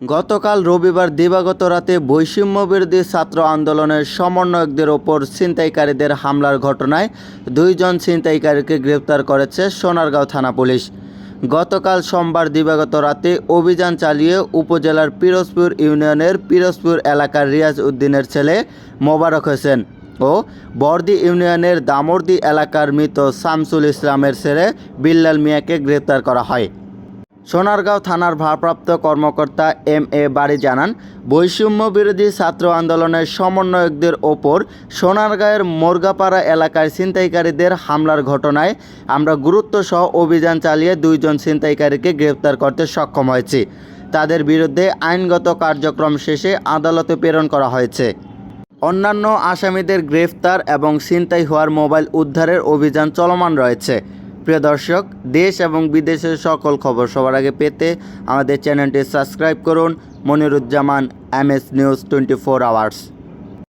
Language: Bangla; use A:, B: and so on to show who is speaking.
A: গতকাল রবিবার দিবাগত রাতে বৈষম্য বিরোধী ছাত্র আন্দোলনের সমন্বয়কদের ওপর ছিনতাইকারীদের হামলার ঘটনায় দুইজন ছিনতাইকারীকে গ্রেপ্তার করেছে সোনারগাঁও থানা পুলিশ। গতকাল সোমবার দিবাগত রাতে অভিযান চালিয়ে উপজেলার পিরোজপুর ইউনিয়নের পিরোজপুর এলাকার রিয়াজ উদ্দিনের ছেলে মোবারক হোসেন ও বর্দি ইউনিয়নের দামর্দি এলাকার মৃত শামসুল ইসলামের ছেলে বিল্লাল মিয়াকে গ্রেপ্তার করা হয়। সোনারগাঁও থানার ভারপ্রাপ্ত কর্মকর্তা এম এ বাড়ি জানান, বৈষম্য বিরোধী ছাত্র আন্দোলনের সমন্বয়কদের ওপর সোনারগাঁয়ের মোরগাপাড়া এলাকায় ছিনতাইকারীদের হামলার ঘটনায় আমরা গুরুত্বসহ অভিযান চালিয়ে দুইজন ছিনতাইকারীকে গ্রেপ্তার করতে সক্ষম হয়েছি। তাদের বিরুদ্ধে আইনগত কার্যক্রম শেষে আদালতে প্রেরণ করা হয়েছে। অন্যান্য আসামিদের গ্রেফতার এবং ছিনতাই হওয়ার মোবাইল উদ্ধারের অভিযান চলমান রয়েছে। প্রিয় দর্শক, দেশ এবং বিদেশের সকল খবর সবার আগে পেতে আমাদের চ্যানেলটি সাবস্ক্রাইব করুন। Moniruzzaman, M S news twenty four hours.